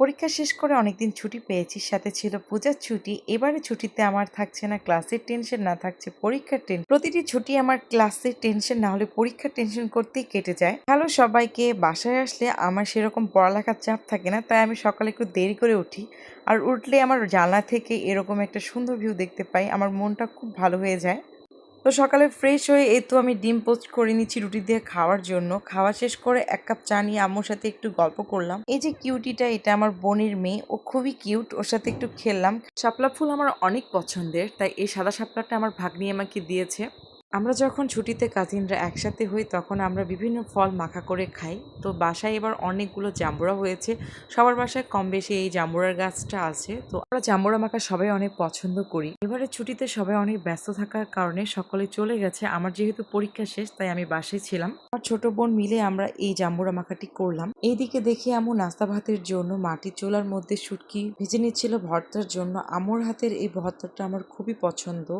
পরীক্ষা শেষ করে অনেকদিন ছুটি পেয়েছি, সাথে ছিল পূজার ছুটি। এবারে ছুটিতে আমার থাকছে না, ক্লাসের টেনশন না থাকছে, পরীক্ষার টেনশন প্রতিটি ছুটি আমার ক্লাসের টেনশন না হলে পরীক্ষার টেনশন করতেই কেটে যায়। হ্যালো সবাইকে বাসায় আসলে আমার সেরকম পড়ালেখার চাপ থাকে না, তাই আমি সকালে একটু দেরি করে উঠি। আর উঠলে আমার জানলা থেকে এরকম একটা সুন্দর ভিউ দেখতে পাই, আমার মনটা খুব ভালো হয়ে যায়। তো সকালে ফ্রেশ হয়ে এই তো আমি ডিম পোস্ট করে নিচ্ছি রুটি দিয়ে খাওয়ার জন্য। খাওয়া শেষ করে এক কাপ চা নিয়ে আম্মুর সাথে একটু গল্প করলাম। এই যে কিউটিটা এটা আমার বোনের মেয়ে। ও খুবই কিউট ওর সাথে একটু খেললাম। শাপলা ফুল আমার অনেক পছন্দের, তাই এই সাদা শাপলাটা আমার ভাগ্নি আমাকে দিয়েছে। আমরা যখন ছুটিতে কাজিনরা একসাথে হই, তখন আমরা বিভিন্ন ফল মাখা করে খাই। তো বাসায় এবার অনেকগুলো জাম্বুরা হয়েছে। সবার বাসায় কম বেশি এই জাম্বুরার গাছটা আছে। তো আমরা জাম্বুরা মাখা সবাই অনেক পছন্দ করি। এবারে ছুটিতে সবাই অনেক ব্যস্ত থাকার কারণে সকলে চলে গেছে। আমার যেহেতু পরীক্ষা শেষ, তাই আমি বাসায় ছিলাম। আমার ছোট বোন মিলে আমরা এই জাম্বুরা মাখাটি করলাম। এইদিকে দেখে আমু নাস্তা ভাতের জন্য মাটির চুলার মধ্যে শুটকি ভেজে নিচ্ছিল ভর্তার জন্য। আমুর হাতের এই ভর্তাটা আমার খুবই পছন্দ।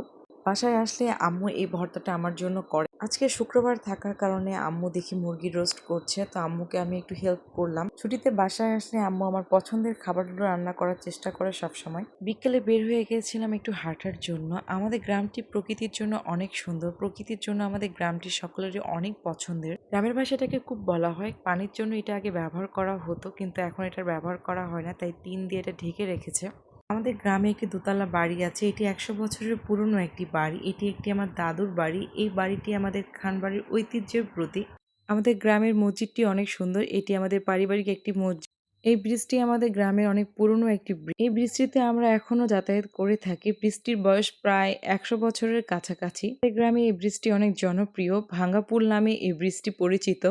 বাসায় আসলে আম্মু এই ভর্তাটা আমার জন্য করে। আজকে শুক্রবার থাকার কারণে আম্মু দেখি মুরগি রোস্ট করছে, তো আম্মুকে আমি একটু হেল্প করলাম। ছুটিতে বাসায় আসলে আম্মু আমার পছন্দের খাবারগুলো রান্না করার চেষ্টা করে সব সময় বিকেলে বের হয়ে গিয়েছিলাম একটু হাঁটার জন্য। আমাদের গ্রামটি প্রকৃতির জন্য অনেক সুন্দর। প্রকৃতির জন্য আমাদের গ্রামটি সকলেরই অনেক পছন্দের। গ্রামের ভাষাটাকে খুব বলা হয়। পানির জন্য এটা আগে ব্যবহার করা হতো, কিন্তু এখন এটার ব্যবহার করা হয় না, তাই টিন দিয়ে এটা ঢেকে রেখেছে। আমাদের গ্রামে একটি দোতলা বাড়ি আছে। এটি একশো বছরের পুরনো একটি বাড়ি। এটি একটি আমার দাদুর বাড়ি। এই বাড়িটি আমাদের খান বাড়ির ঐতিহ্যের প্রতীক। আমাদের গ্রামের মসজিদটি অনেক সুন্দর। এটি আমাদের পারিবারিক একটি মসজিদ। এই ব্রিজটি আমাদের গ্রামের অনেক পুরনো একটি ব্রিজ। এই ব্রিজটিতে আমরা এখনও যাতায়াত করে থাকি। ব্রিজটির বয়স প্রায় একশো বছরের কাছাকাছি। গ্রামে এই ব্রিজটি অনেক জনপ্রিয়। ভাঙ্গাপুল নামে এই ব্রিজটি পরিচিত।